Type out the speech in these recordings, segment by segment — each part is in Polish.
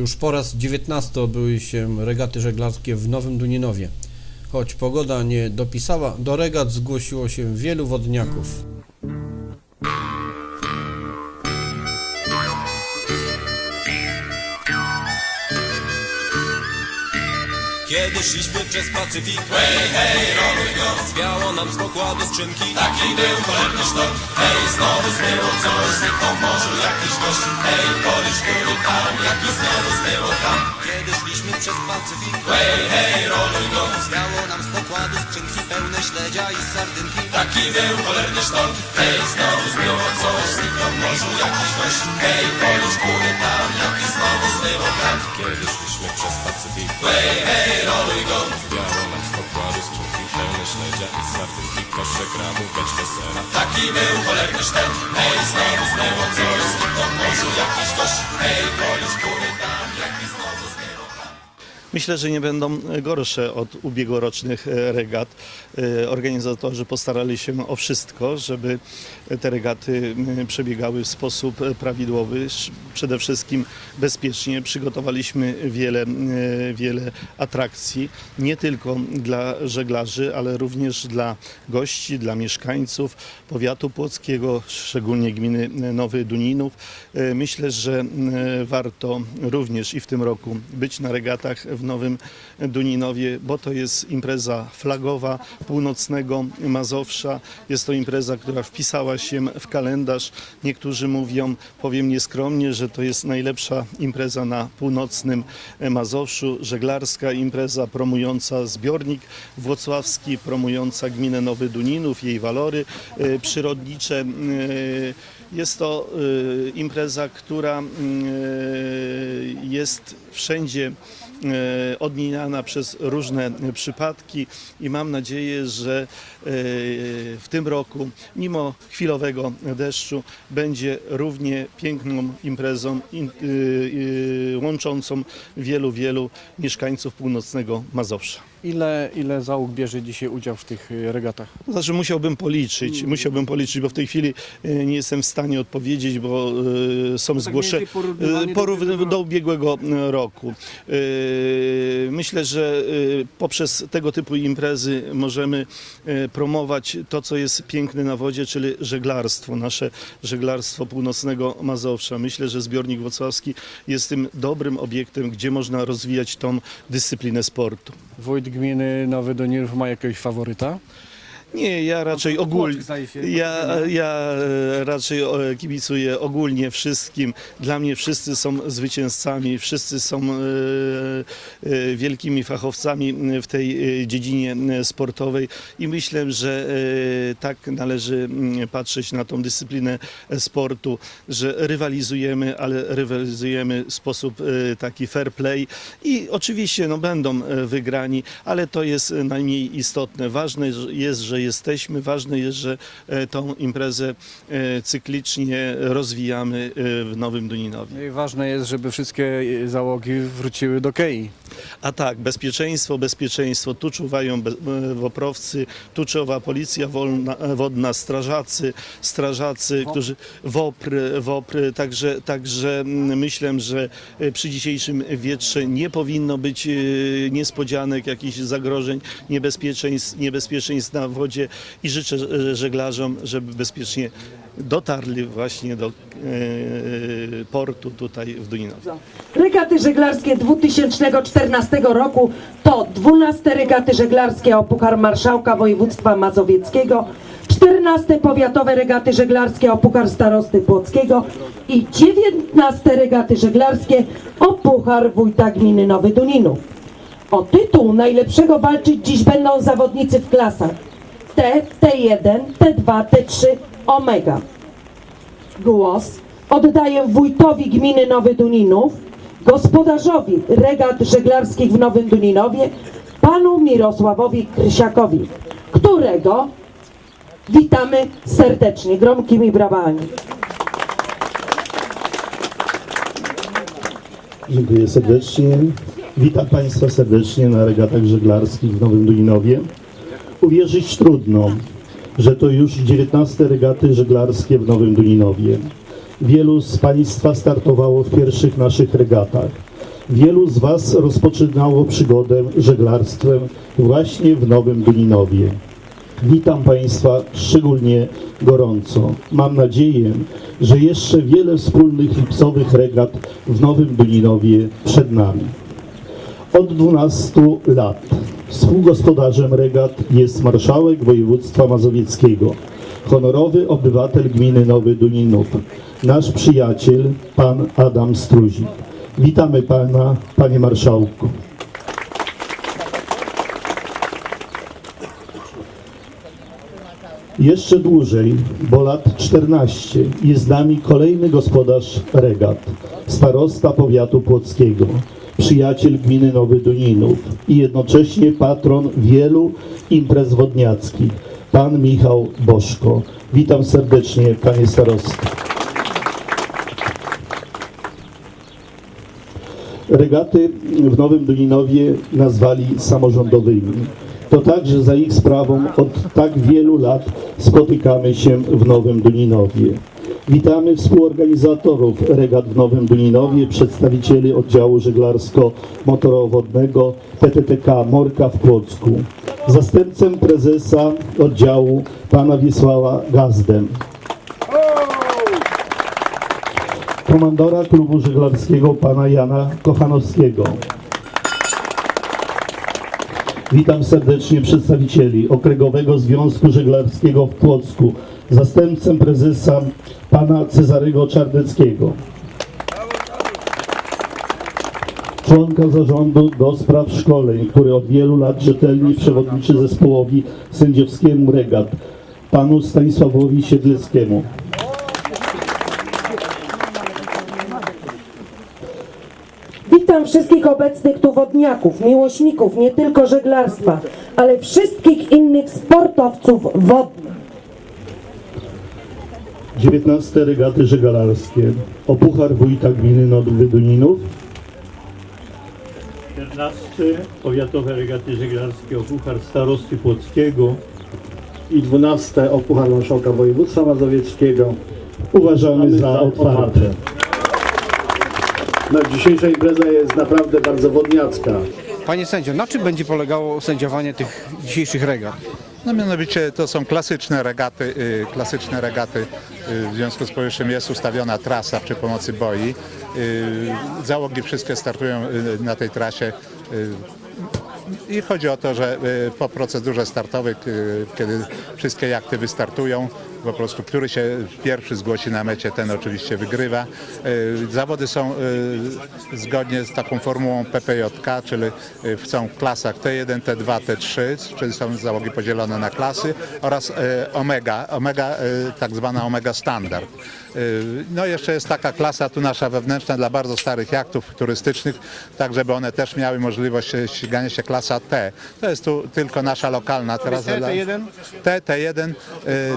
Już po raz 19 odbyły się regaty żeglarskie w Nowym Duninowie. Choć pogoda nie dopisała, do regat zgłosiło się wielu wodniaków. Kiedy szliśmy przez Pacyfik Hej, hej, roluj go. Zwiało nam z pokładu skrzynki Taki był cholerny sztok Hej, znowu zmyło coś Zniknął w morzu jakiś gość. Hej, policz który tam Jaki znowu zmyło tam. Kiedy szliśmy przez Pacyfik. Hej, hej, roluj go Zwiało nam z pokładu skrzynki Pełne śledzia i sardynki. Taki był cholerny sztok Hej, znowu zmyło coś Zniknął w morzu jakiś gość Hej, policz który tam Jaki znowu zmyło tam. Kiedy szliśmy przez Pacyfik. Hej, hej, roluj go Zwiało nam z pokładu skrzynki Pełne śledzia i sardynki. Kosze krabu, beczkę sera. Taki był cholerny sztek Hej, znowu zmyło coś Zniknął w morzu jakiś gość Hej, policz który tam Jaki znowu Myślę, że nie będą gorsze od ubiegłorocznych e, regat. E, Organizatorzy postarali się o wszystko, żeby te regaty przebiegały w sposób e, prawidłowy, przede wszystkim bezpiecznie. Przygotowaliśmy wiele, wiele atrakcji, nie tylko dla żeglarzy, ale również dla gości, dla mieszkańców powiatu płockiego, szczególnie gminy Nowy Duninów. Myślę, że warto również i w tym roku być na regatach w Nowym Duninowie, bo to jest impreza flagowa północnego Mazowsza. Jest to impreza, która wpisała się w kalendarz. Niektórzy mówią, powiem nieskromnie, że to jest najlepsza impreza na północnym Mazowszu. Żeglarska impreza promująca zbiornik włocławski, promująca gminę Nowy Duninów, jej walory e, przyrodnicze. E, Jest to e, impreza, która jest wszędzie odmieniana przez różne przypadki i mam nadzieję, że e, w tym roku, mimo chwilowego deszczu, będzie równie piękną imprezą y, łączącą wielu, wielu mieszkańców północnego Mazowsza. Ile, ile załóg bierze dzisiaj udział w tych y, regatach? Znaczy musiałbym policzyć, musiałbym policzyć, bo w tej chwili e, nie jestem w stanie odpowiedzieć, bo e, są zgłoszenia mniej więcej porównywanie do ubiegłego do ubiegłego e, roku. E, Myślę, że e, poprzez tego typu imprezy możemy e, promować to, co jest piękne na wodzie, czyli żeglarstwo, nasze żeglarstwo północnego Mazowsza. Myślę, że zbiornik włocławski jest tym dobrym obiektem, gdzie można rozwijać tą dyscyplinę sportu. Wójt gminy Nowy Donirów ma jakiegoś faworyta? Nie, ja raczej to ogólnie. Zdaje się, Ja, ja e, raczej e, kibicuję ogólnie wszystkim. Dla mnie wszyscy są zwycięzcami, wszyscy są e, wielkimi fachowcami w tej dziedzinie sportowej i myślę, że tak należy mm, patrzeć na tą dyscyplinę sportu, że rywalizujemy, ale rywalizujemy w sposób taki fair play i oczywiście no, będą wygrani, ale to jest najmniej istotne. Ważne jest, że jesteśmy, ważne jest, że e, tą imprezę e, cyklicznie rozwijamy e, w Nowym Duninowie. No i ważne jest, żeby wszystkie załogi wróciły do Kei. A tak, bezpieczeństwo, bezpieczeństwo. Tu czuwają woprowcy, tu czuwa policja wolna, wodna, strażacy, strażacy, którzy wopry, wopry. Także, także myślę, że przy dzisiejszym wietrze nie powinno być niespodzianek, jakichś zagrożeń, niebezpieczeństw, niebezpieczeństw na wodzie i życzę e, żeglarzom, żeby bezpiecznie dotarli właśnie do e, portu tutaj w Duninowie. Regaty żeglarskie 2014 roku to 12 regaty żeglarskie o Puchar Marszałka Województwa Mazowieckiego, 14 powiatowe regaty żeglarskie o Puchar Starosty Płockiego i 19 regaty żeglarskie o Puchar Wójta Gminy Nowy Duninów. O tytuł najlepszego walczyć dziś będą zawodnicy w klasach T, T1, T2, T3, Omega. Głos oddaję wójtowi gminy Nowy Duninów, gospodarzowi regat żeglarskich w Nowym Duninowie, panu Mirosławowi Krysiakowi, którego witamy serdecznie, gromkimi brawami. Dziękuję serdecznie. Witam Państwa serdecznie na regatach żeglarskich w Nowym Duninowie. Uwierzyć trudno, że to już 19 regaty żeglarskie w Nowym Duninowie. Wielu z Państwa startowało w pierwszych naszych regatach. Wielu z Was rozpoczynało przygodę żeglarstwem właśnie w Nowym Duninowie. Witam Państwa szczególnie gorąco. Mam nadzieję, że jeszcze wiele wspólnych lipcowych regat w Nowym Duninowie przed nami. Od 12 lat współgospodarzem regat jest marszałek województwa mazowieckiego, honorowy obywatel gminy Nowy Duninów, nasz przyjaciel, pan Adam Struzik. Witamy pana, panie marszałku. Jeszcze dłużej, bo lat 14, jest z nami kolejny gospodarz regat, starosta powiatu płockiego, przyjaciel gminy Nowy Duninów i jednocześnie patron wielu imprez wodniackich, pan Michał Boszko. Witam serdecznie, panie starosto. Regaty w Nowym Duninowie nazwali samorządowymi. To także za ich sprawą od tak wielu lat spotykamy się w Nowym Duninowie. Witamy współorganizatorów regat w Nowym Duninowie, przedstawicieli oddziału żeglarsko-motorowodnego PTTK Morka w Płocku, zastępcę prezesa oddziału pana Wiesława Gazdem, komandora klubu żeglarskiego pana Jana Kochanowskiego. Witam serdecznie przedstawicieli Okręgowego Związku Żeglarskiego w Płocku, zastępcę prezesa pana Cezarego Czarneckiego. Członka zarządu do spraw szkoleń, który od wielu lat rzetelnie przewodniczy zespołowi sędziowskiemu regat, panu Stanisławowi Siedleckiemu. Witam wszystkich obecnych tu wodniaków, miłośników nie tylko żeglarstwa, ale wszystkich innych sportowców wodnych. 19 regaty żeglarskie o Puchar Wójta Gminy Nowy Duninów 14 powiatowe regaty żeglarskie o Puchar Starosty Płockiego i 12 o Puchar Marszałka Województwa Mazowieckiego. uważamy za otwarte. No, dzisiejsza impreza jest naprawdę bardzo wodniacka. Panie sędzio, na czym będzie polegało sędziowanie tych dzisiejszych regat? No mianowicie to są klasyczne regaty, y, klasyczne regaty. y, W związku z powyższym jest ustawiona trasa przy pomocy boi. Y, Załogi wszystkie startują y, na tej trasie. y, I chodzi o to, że y, po procedurze startowej, y, kiedy wszystkie jachty wystartują, po prostu który się pierwszy zgłosi na mecie, ten oczywiście wygrywa. Y, Zawody są zgodnie z taką formułą PPJK, czyli y, w są klasach T1, T2, T3, czyli są załogi podzielone na klasy oraz Omega, Omega tak zwana Omega Standard. Y, No jeszcze jest taka klasa tu nasza wewnętrzna dla bardzo starych jachtów turystycznych, tak żeby one też miały możliwość e, ścigania się klasa T. To jest tu tylko nasza lokalna teraz. T, dla- T1? T, T1, y,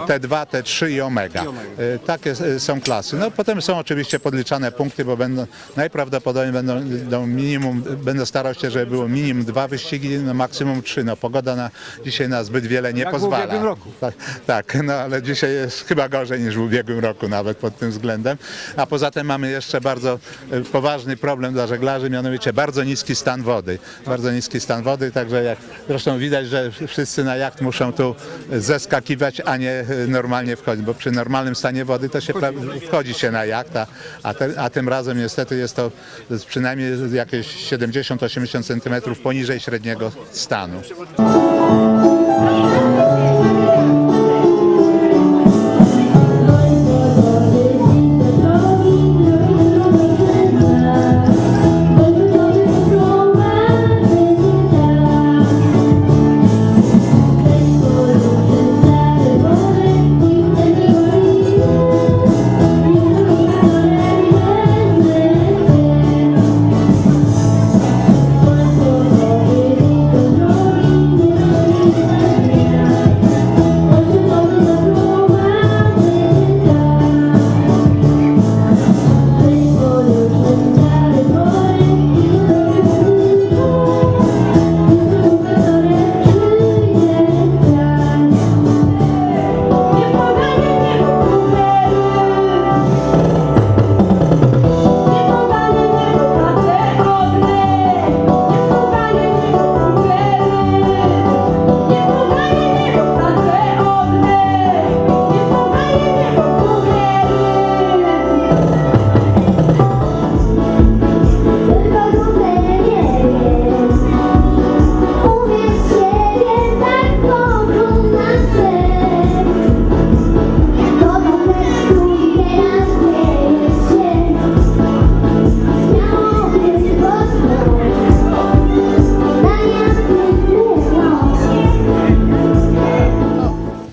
T2, T3 i Omega. Y, Takie y, są klasy. No potem są oczywiście podliczane punkty, bo będą najprawdopodobniej będą, minimum, będę starał się, żeby było minimum dwa wyścigi, no maksimum trzy. No pogoda na, dzisiaj na zbyt wiele nie Jak było w pozwala. ubiegłym roku. Tak, tak, no ale dzisiaj jest chyba gorzej niż w ubiegłym roku nawet pod tym względem. A poza tym mamy jeszcze bardzo e, poważny problem dla żeglarzy, mianowicie bardzo niski stan wody. Bardzo niski stan wody, także jak zresztą widać, że wszyscy na jacht muszą tu zeskakiwać, a nie e, normalnie wchodzić, bo przy normalnym stanie wody to się wchodzi się na jacht, a, a, te, a tym razem niestety jest to przynajmniej jakieś 70-80 cm poniżej średniego stanu.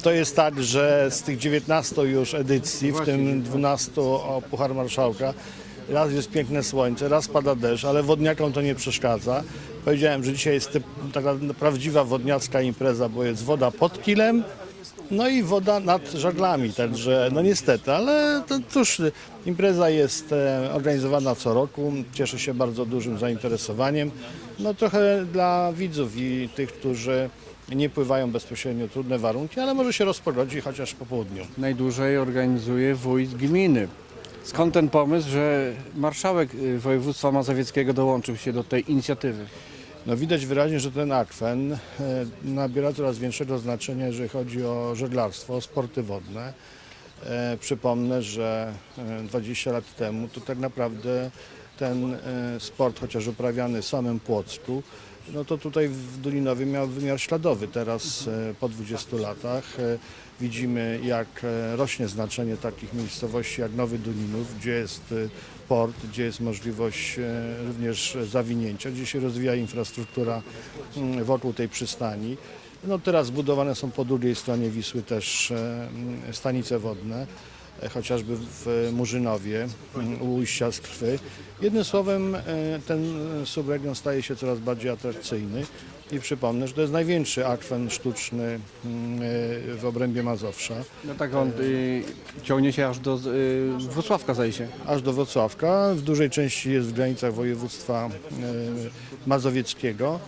Jest tak, że z tych 19 już edycji, w tym 12 o Puchar Marszałka, raz jest piękne słońce, raz pada deszcz, ale wodniakom to nie przeszkadza. Powiedziałem, że dzisiaj jest taka prawdziwa wodniacka impreza, bo jest woda pod kilem, no i woda nad żaglami, także no niestety, ale to cóż, impreza jest e, organizowana co roku, cieszy się bardzo dużym zainteresowaniem. No trochę dla widzów i tych, którzy nie pływają bezpośrednio trudne warunki, ale może się rozpogodzi chociaż po południu. Najdłużej organizuje wójt gminy. Skąd ten pomysł, że marszałek y, województwa mazowieckiego dołączył się do tej inicjatywy? No widać wyraźnie, że ten akwen e, nabiera coraz większego znaczenia, jeżeli chodzi o żeglarstwo, o sporty wodne. E, Przypomnę, że e, 20 lat temu to tak naprawdę ten e, sport, chociaż uprawiany w samym Płocku, no to tutaj w Dolinowie miał wymiar śladowy. Teraz e, po 20 latach e, widzimy jak e, rośnie znaczenie takich miejscowości jak Nowy Dolinów, gdzie jest port, gdzie jest możliwość również zawinięcia, gdzie się rozwija infrastruktura mm, wokół tej przystani. No teraz budowane są po drugiej stronie Wisły też stanice wodne, chociażby w Murzynowie mm, u ujścia z Krwy. Jednym słowem e, ten e, subregion staje się coraz bardziej atrakcyjny i przypomnę, że to jest największy akwen sztuczny mm, e, w obrębie Mazowsza. No tak on y, ciągnie się aż do y, Wrocławka zdaje się. aż do Wrocławka. W dużej części jest w granicach województwa e, mazowieckiego.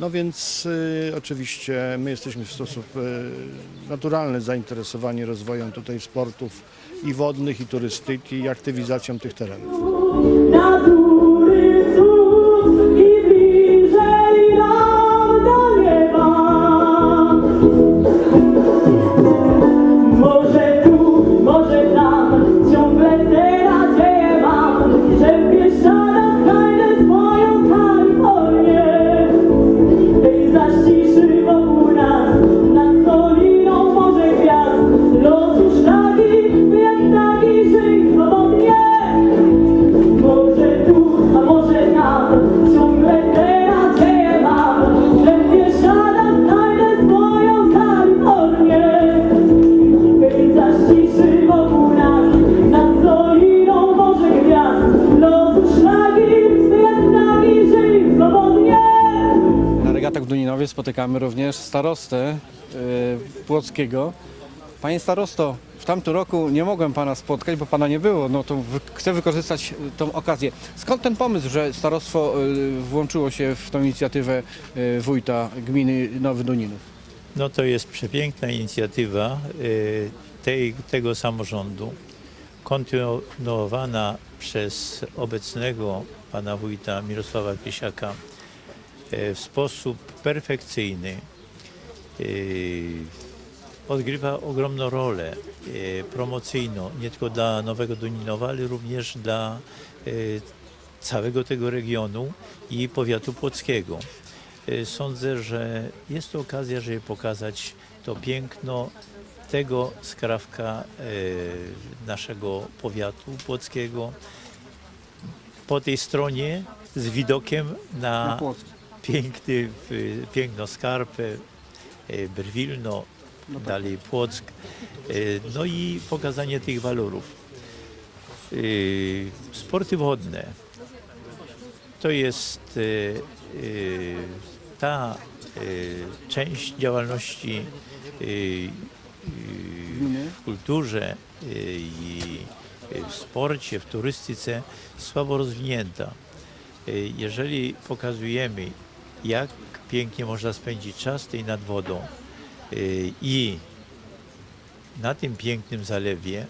No więc e, oczywiście my jesteśmy w sposób e, naturalny zainteresowani rozwojem tutaj sportów i wodnych, i turystyki, i aktywizacją tych terenów. Duninowie spotykamy również starostę y, Płockiego. Panie starosto, w tamtym roku nie mogłem pana spotkać, bo pana nie było. No to chcę wykorzystać y, tą okazję. Skąd ten pomysł, że starostwo y, włączyło się w tą inicjatywę wójta gminy Nowy Duninów? No to jest przepiękna inicjatywa tej, tego samorządu, kontynuowana przez obecnego pana wójta Mirosława Krysiaka y, w sposób perfekcyjny. Y, Odgrywa ogromną rolę y, promocyjną nie tylko dla Nowego Duninowa, ale również dla całego tego regionu i powiatu płockiego. Sądzę, że jest to okazja, żeby pokazać to piękno tego skrawka naszego powiatu płockiego. Po tej stronie z widokiem Na na. Piękny, y, piękno Skarpę, y, Brwilno, dalej Płock. Y, No i pokazanie tych walorów. Y, Sporty wodne to jest y, y, ta y, część działalności y, y, w kulturze y, i y, w sporcie, w turystyce słabo rozwinięta. Y, Jeżeli pokazujemy, jak pięknie można spędzić czas tej nad wodą y, i na tym pięknym zalewie,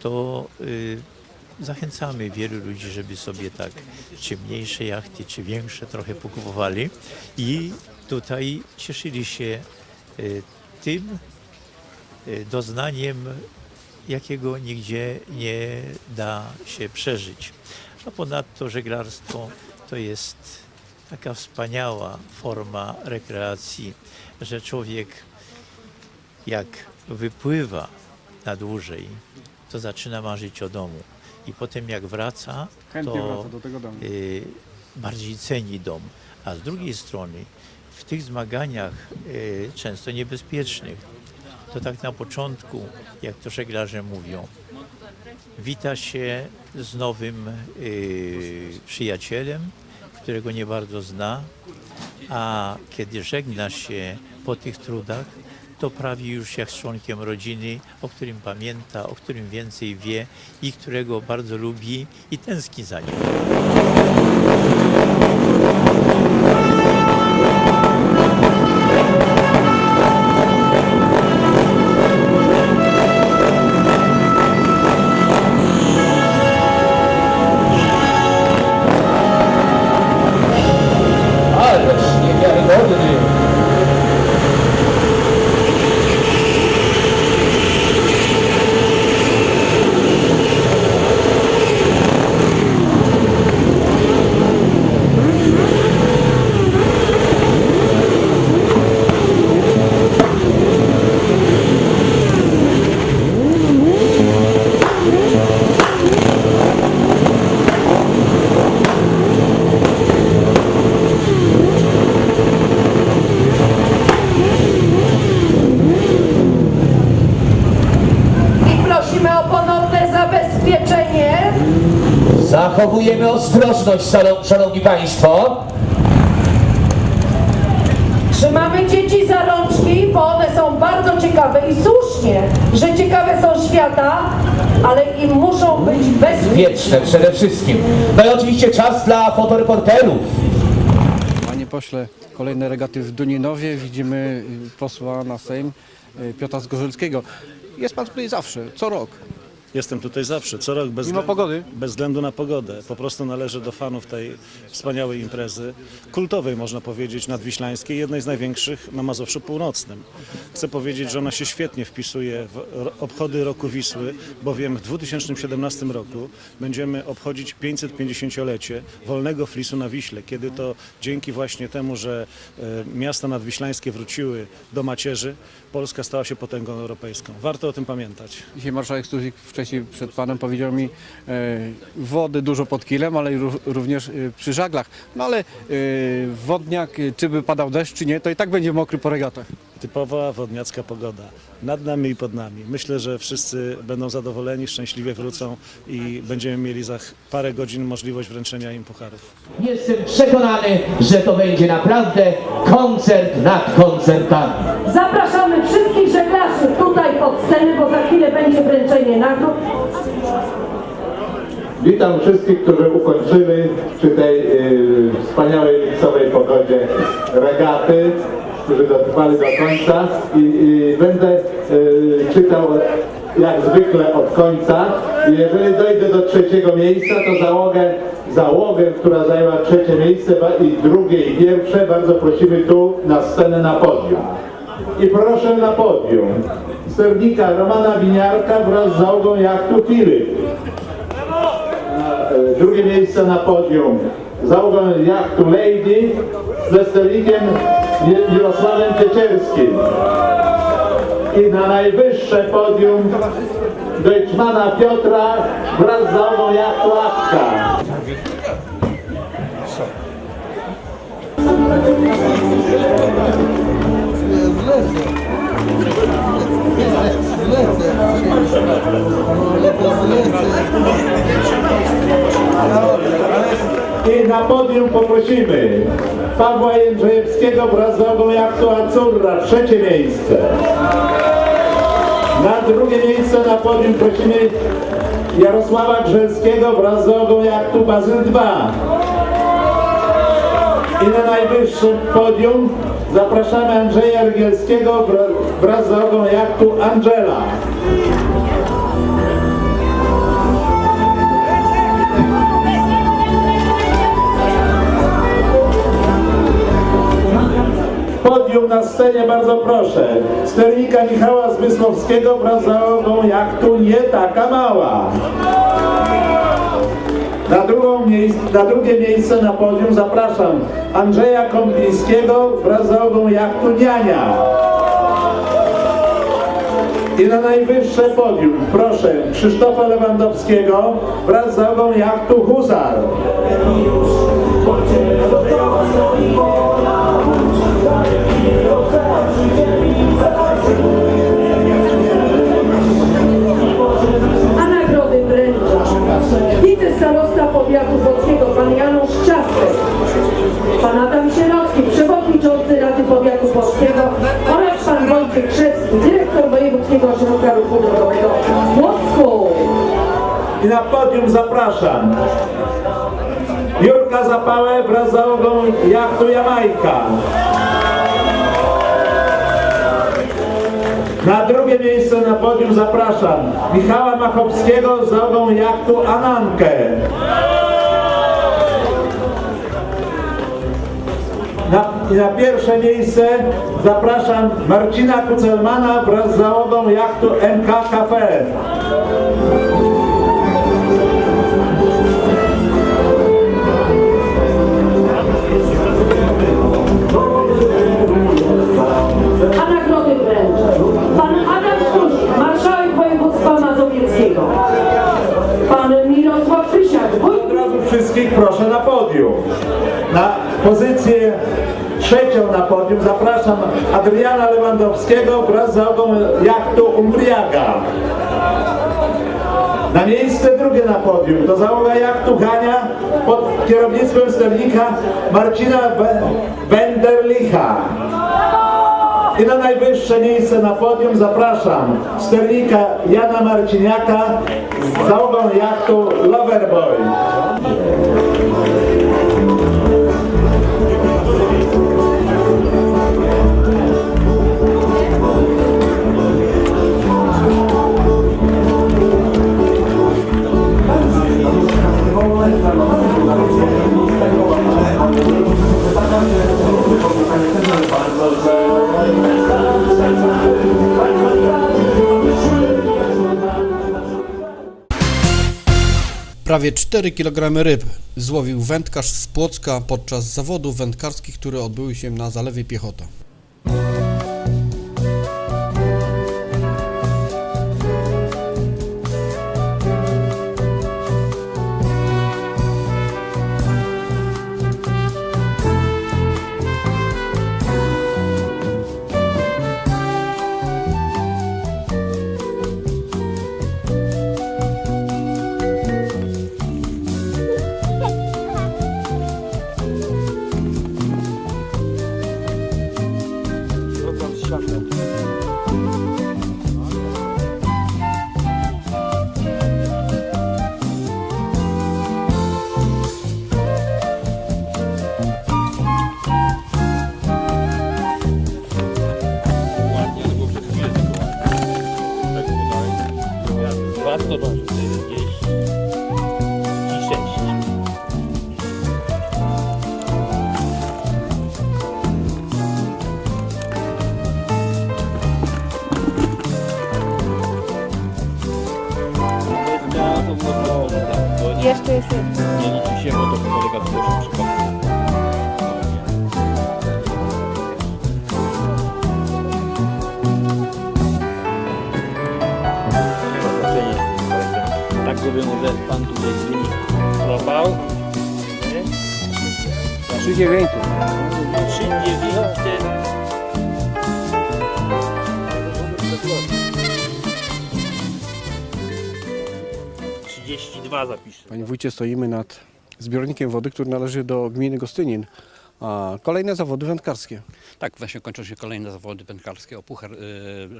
to y, zachęcamy wielu ludzi, żeby sobie tak czy mniejsze jachty, czy większe trochę pokupowali i tutaj cieszyli się y, tym doznaniem, jakiego nigdzie nie da się przeżyć. A ponadto żeglarstwo to jest taka wspaniała forma rekreacji, że człowiek jak wypływa na dłużej, to zaczyna marzyć o domu. I potem jak wraca, Chętnie to wraca do tego domu. y, bardziej ceni dom. A z drugiej strony w tych zmaganiach y, często niebezpiecznych to tak na początku, jak to żeglarze mówią, wita się z nowym y, przyjacielem, którego nie bardzo zna, a kiedy żegna się po tych trudach, to prawi już jak członkiem rodziny, o którym pamięta, o którym więcej wie i którego bardzo lubi i tęskni za nim. Zachowujemy ostrożność, szanowni państwo. Trzymamy dzieci za rączki, bo one są bardzo ciekawe i słusznie, że ciekawe są świata, ale im muszą być bezpieczne. Wieczne przede wszystkim. No i oczywiście czas dla fotoreporterów. Panie pośle, kolejne regaty w Duninowie. Widzimy y, posła na Sejm y, Piotra Zgorzelskiego. Jest pan tutaj zawsze, co rok. Jestem tutaj zawsze, co rok, bez, Mimo pogody? bez względu na pogodę. Po prostu należę do fanów tej wspaniałej imprezy, kultowej można powiedzieć, nadwiślańskiej, jednej z największych na Mazowszu Północnym. Chcę powiedzieć, że ona się świetnie wpisuje w ro- obchody Roku Wisły, bowiem w 2017 roku będziemy obchodzić 550-lecie wolnego flisu na Wiśle, kiedy to dzięki właśnie temu, że e, miasta nadwiślańskie wróciły do macierzy, Polska stała się potęgą europejską. Warto o tym pamiętać. Dzisiaj marszałek Stuzik wcześniej przed panem powiedział mi e, wody dużo pod kilem, ale również e, przy żaglach. No ale e, wodniak, czy by padał deszcz, czy nie, to i tak będzie mokry po regatach. Typowa wodniacka pogoda. Nad nami i pod nami. Myślę, że wszyscy będą zadowoleni, szczęśliwie wrócą i będziemy mieli za parę godzin możliwość wręczenia im pucharów. Jestem przekonany, że to będzie naprawdę koncert nad koncertami. Zapraszamy wszystkich żeglarzy tutaj pod scenę, bo za chwilę będzie wręczenie nagród. Witam wszystkich, którzy ukończyli przy tej y, wspaniałej lipcowej pogodzie regaty, dotrwali do końca i, i będę y, czytał jak zwykle od końca. Jeżeli dojdę do trzeciego miejsca, to załogę, załogę, która zajęła trzecie miejsce i drugie i pierwsze, bardzo prosimy tu na scenę na podium. I proszę na podium sternika Romana Winiarka wraz z załogą jachtu Filip. E, drugie miejsce na podium załogą jachtu Lady ze sternikiem Mirosławem Ciecierskim. I na najwyższe podium Deutschmana Piotra wraz z załogą jachtu Awka. I na podium poprosimy Pawła Jędrzejewskiego wraz z załogą jachtu Azzurra, trzecie miejsce. Na drugie miejsce na podium prosimy Jarosława Grzelskiego wraz z załogą jachtu Bazyl 2. I na najwyższym podium zapraszamy Andrzeja Rygielskiego wra- wraz z załogą jachtu Angela. Podium na scenie bardzo proszę. Sternika Michała Zmysłowskiego wraz z załogą jachtu Nie taka mała. Na, drugą na drugie miejsce na podium zapraszam Andrzeja Kąpińskiego wraz z załogą jachtu Niania. I na najwyższe podium proszę Krzysztofa Lewandowskiego wraz z załogą jachtu Huzar. Wojewódzkiego Ośrodka Ruchu Drogowego w Płocku. I na podium zapraszam Jurka Zapałę wraz z załogą jachtu Jamajka. Na drugie miejsce na podium zapraszam Michała Machowskiego z załogą jachtu Anankę. Na, na pierwsze miejsce zapraszam Marcina Kucelmana wraz z załogą jachtu MK Cafe. Adriana Lewandowskiego wraz z załogą jachtu Umbriaga. Na miejsce drugie na podium to załoga jachtu Hania pod kierownictwem sternika Marcina Benderlicha. I na najwyższe miejsce na podium zapraszam sternika Jana Marciniaka z załogą jachtu Loverboy. Prawie 4 kg ryb złowił wędkarz z Płocka podczas zawodów wędkarskich, które odbyły się na Zalewie Piechota. Że pan tutaj wynik złapał. Trzy dziewięciu. Trzy dziewięćset. Trzydzieści dwa zapiszę. Panie wójcie, stoimy nad zbiornikiem wody, który należy do gminy Gostynin. A kolejne zawody wędkarskie. Tak, właśnie kończą się kolejne zawody wędkarskie o puchar e,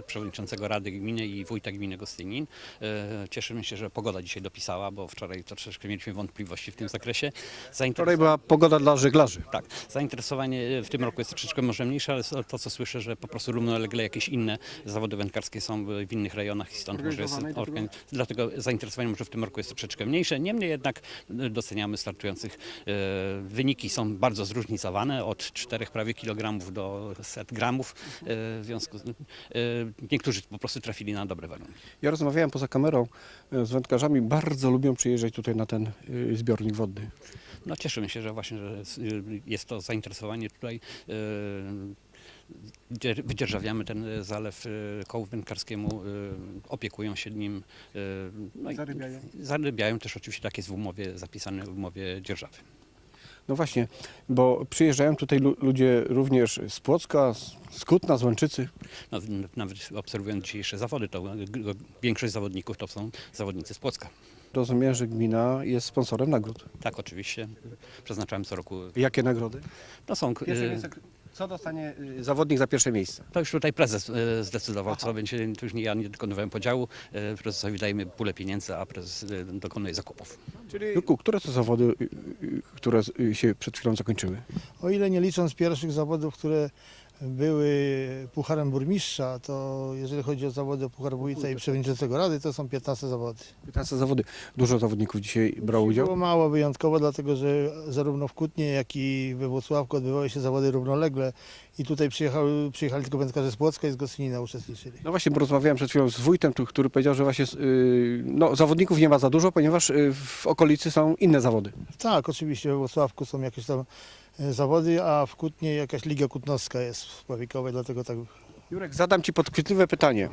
przewodniczącego Rady Gminy i wójta gminy Gostynin. E, cieszymy się, że pogoda dzisiaj dopisała, bo wczoraj to troszeczkę mieliśmy wątpliwości w tym zakresie. Wczoraj była pogoda dla żeglarzy. Tak, zainteresowanie w tym roku jest troszeczkę może mniejsze, ale to co słyszę, że po prostu równolegle jakieś inne zawody wędkarskie są w innych rejonach i stąd może jest organ... dlatego zainteresowanie może w tym roku jest troszeczkę mniejsze. Niemniej jednak e, doceniamy startujących. E, Wyniki są bardzo zróżnicowane, od 4 prawie kilogramów do set gramów. E, W związku z e, niektórzy po prostu trafili na dobre warunki. Ja rozmawiałem poza kamerą e, z wędkarzami, bardzo lubią przyjeżdżać tutaj na ten zbiornik wodny. No cieszymy się, że właśnie że jest to zainteresowanie tutaj. dzierż- Wydzierżawiamy ten zalew kołu wędkarskiemu, opiekują się nim. No i Zarybiają. Zarybiają też oczywiście tak jest w umowie zapisane w umowie dzierżawy. No właśnie, bo przyjeżdżają tutaj lu- ludzie również z Płocka, z- z Kutna, z Łęczycy. No, nawet obserwując dzisiejsze zawody, to g- większość zawodników to są zawodnicy z Płocka. Rozumiem, że gmina jest sponsorem nagród. Tak, oczywiście. Przeznaczałem co roku. Jakie nagrody? No są. Pierwsze y, miejsce, co dostanie y, zawodnik za pierwsze miejsce? To już tutaj prezes y, zdecydował, co będzie. To już nie ja nie dokonywałem podziału. Y, Prezesowi dajemy pulę pieniędzy, a prezes y, dokonuje zakupów. Jurku, które to zawody, y, y, które y, się przed chwilą zakończyły? O ile nie licząc pierwszych zawodów, które były Pucharem Burmistrza, to jeżeli chodzi o zawody o Puchar Wójta i Przewodniczącego Rady, to są 15 zawody. 15 zawody. Dużo zawodników dzisiaj brało udział? Było mało wyjątkowo, dlatego że zarówno w Kutnie, jak i we Włocławku odbywały się zawody równolegle i tutaj przyjechały, przyjechali tylko wędkarze z Płocka i z Gostynina uczestniczyli. No właśnie, bo rozmawiałem przed chwilą z wójtem, tu- który powiedział, że właśnie y, no, zawodników nie ma za dużo, ponieważ y, w okolicy są inne zawody. Tak, oczywiście we Włocławku są jakieś tam zawody, a w Kutnie jakaś Liga Kutnowska jest w Pławikowej, dlatego tak Jurek, zadam Ci podchwytliwe pytanie.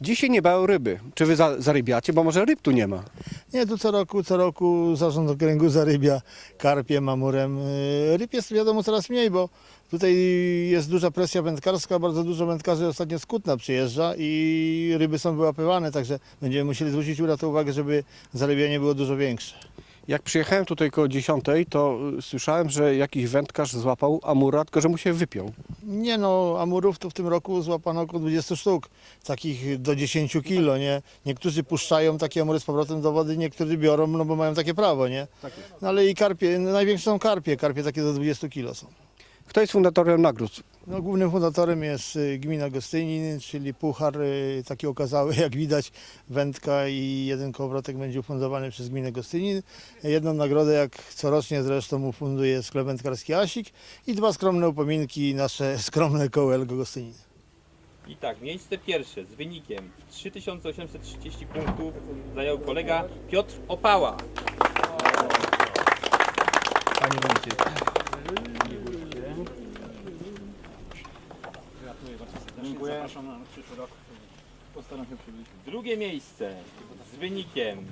Dzisiaj nie było ryby. Czy Wy za, zarybiacie? Bo może ryb tu nie ma. Nie, tu co roku, co roku zarząd okręgu zarybia karpiem, amurem. Yy, Ryb jest wiadomo coraz mniej, bo tutaj jest duża presja wędkarska, bardzo dużo wędkarzy ostatnio z Kutna przyjeżdża i ryby są wyłapywane, także będziemy musieli zwrócić na to uwagę, żeby zarybianie było dużo większe. Jak przyjechałem tutaj koło 10, to y, słyszałem, że jakiś wędkarz złapał amura, tylko że mu się wypiął. Nie no, amurów to w tym roku złapano około 20 sztuk, takich do 10 kilo, nie? Niektórzy puszczają takie amury z powrotem do wody, niektórzy biorą, no bo mają takie prawo, nie? No ale i karpie, największe są karpie, karpie takie do 20 kilo są. Kto jest fundatorem nagród? No, głównym fundatorem jest y, gmina Gostynin, czyli puchar y, taki okazały, jak widać, wędka i jeden kołowrotek będzie ufundowany przez gminę Gostynin. Jedną nagrodę, jak corocznie zresztą ufunduje sklep wędkarski Asik i dwa skromne upominki, nasze skromne koło Elgo Gostynin. I tak, miejsce pierwsze z wynikiem 3830 punktów zajął kolega Piotr Opała. Panie Wójcie. Dziękuję. Zapraszam na przyszły rok. Postaram się przybyć. Drugie miejsce z wynikiem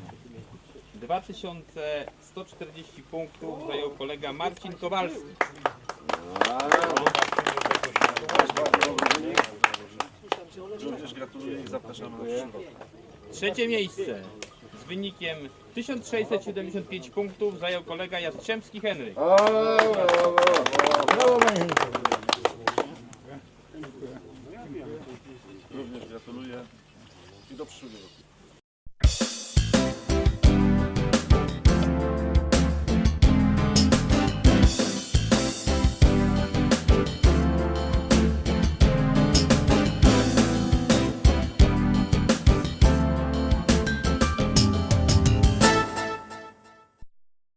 2140 punktów zajął kolega Marcin Kowalski. Również gratuluję i zapraszam na przyszły rok. Trzecie miejsce z wynikiem 1675 punktów zajął kolega Jastrzębski Henryk. Również gratuluję i do przyszłego roku.